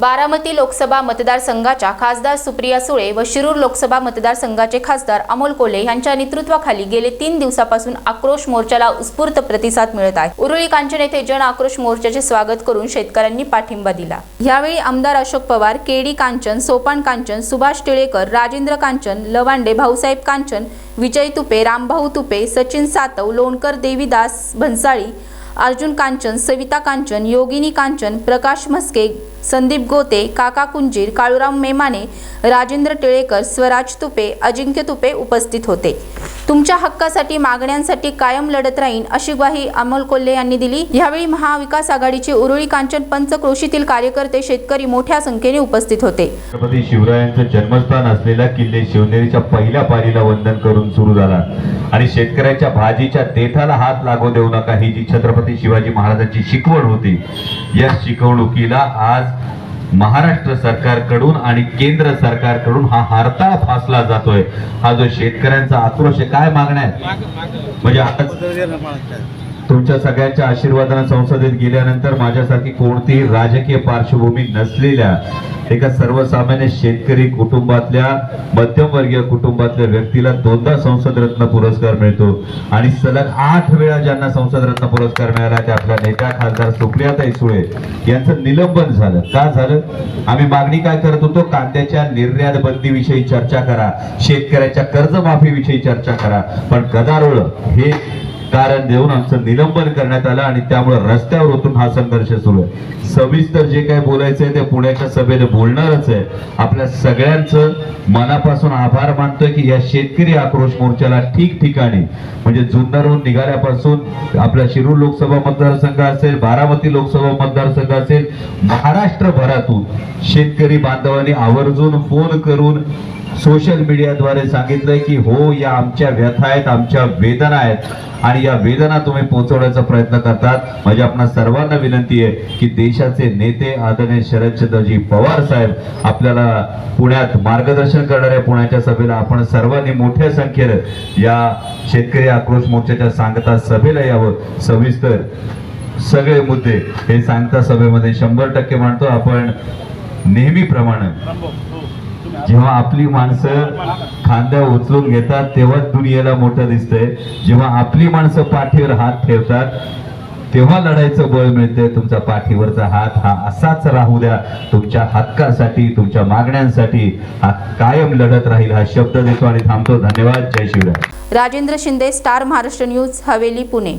बारामती लोकसभा मतदारसंघाच्या खासदार सुप्रिया सुळे व शिरूर लोकसभा मतदारसंघाचे खासदार अमोल कोले यांच्या नेतृत्वाखाली गेले तीन दिवसापासून आक्रोश मोर्चाला उत्स्फूर्त प्रतिसाद मिळत आहे. उरुळी कांचन येथे जन आक्रोश मोर्चाचे स्वागत करून शेतकऱ्यांनी पाठिंबा दिला. यावेळी आमदार अशोक पवार केडी कांचन सोपान कांचन सुभाष टिळेकर राजेंद्र कांचन लवांडे भाऊसाहेब कांचन विजय तुपे रामभाऊ तुपे सचिन सातव लोणकर देवीदास भन्साळी अर्जुन कांचन सविता कांचन योगिनी कांचन प्रकाश म्हस्के संदीप गोते काका कुंजीर काळूराम मेमाने राजेंद्र टिळेकर स्वराज तुपे अजिंक्य तुपे उपस्थित होते. तुमच्या हक्कासाठी मागण्यांसाठी कायम लढत राहीन अशी ग्वाही अमोल कोल्हे यांनी दिली. यावेळी महाविकास आघाडीचे उरुळी कांचन पंचक्रोशीतील कार्यकर्ते शेतकरी मोठ्या संख्येने उपस्थित होते. छत्रपती शिवरायांचं जन्मस्थान असलेला किल्ले शिवनेरीच्या पहिल्या पारीला वंदन करून सुरू झाला. आणि शेतकऱ्याच्या भाजीच्या देठाला हात लागू देऊ नका ही जी छत्रपती शिवाजी महाराजांची शिकवण होती या शिकवणुकीला आज महाराष्ट्र सरकारकडून आणि केंद्र सरकारकडून हा हरताळ फासला जातोय. हा जो शेतकऱ्यांचा आक्रोश आहे काय मागण्या म्हणजे आज तुमच्या सगळ्यांच्या आशीर्वादाने संसदेत गेल्यानंतर माझ्यासारखी कोणतीही राजकीय पार्श्वभूमी नसलेल्या एका सर्वसामान्य शेतकरी कुटुंबातल्या मध्यमवर्गीय कुटुंबातल्या व्यक्तीला दोनदा संसद रत्न पुरस्कार मिळतो. आणि सलग आठ वेळा ज्यांना संसद रत्न पुरस्कार मिळाला ते आपल्या नेत्या खासदार सुप्रियाताई सुळे यांचं निलंबन झालं. का झालं? आम्ही मागणी काय करत होतो? कांद्याच्या निर्यात बंदीविषयी चर्चा करा. शेतकऱ्याच्या कर्जमाफीविषयी चर्चा करा. पण गदारोळ हे कारण देऊन आमचं निलंबन करण्यात आलं आणि त्यामुळे रस्त्यावर उतरून हा संघर्ष सुरू आहे. सविस्तर जे काय बोलायचंय ते पुण्याच्या सभेने बोलणारच आहे. आपल्या सगळ्यांचं मनापासून आभार मानतोय की या शेतकरी आक्रोश मोर्चाला ठिकठिकाणी म्हणजे जुन्नरहून निघाल्यापासून आपल्या शिरूर लोकसभा मतदारसंघ असेल बारामती लोकसभा मतदारसंघ असेल महाराष्ट्रभरातून शेतकरी बांधवांनी आवर्जून फोन करून सोशल मीडियाद्वारे सांगितलंय की हो या आमच्या व्यथा आहेत आमच्या वेदना आहेत. आणि या वेदना तुम्ही पोहोचवण्याचा प्रयत्न करतात. म्हणजे आपणा सर्वांना विनंती आहे की देशाचे नेते आदरणीय शरदचंद्रजी पवार साहेब आपल्याला पुण्यात मार्गदर्शन करणाऱ्या पुण्याच्या सभेला आपण सर्वांनी मोठ्या संख्येनं या शेतकरी आक्रोश मोर्चाच्या सांगता सभेला यावं. सविस्तर सगळे मुद्दे हे सांगता सभेमध्ये शंभर टक्के मांडतो. आपण नेहमीप्रमाणे जेव्हा आपली माणसं खांद्या उचलून घेतात तेव्हाच दुनियेला मोठं दिसतंय. जेव्हा आपली माणसं पाठीवर हात ठेवतात तेव्हा लढायचं बळ मिळते तुमचा पाठीवरचा हात हा असाच राहू द्या. तुमच्या हक्कासाठी तुमच्या मागण्यांसाठी हा कायम लढत राहील. हा शब्द देतो आणि थांबतो. धन्यवाद. जय Shivray. Rajendra Shinde star Maharashtra news Haveli Pune.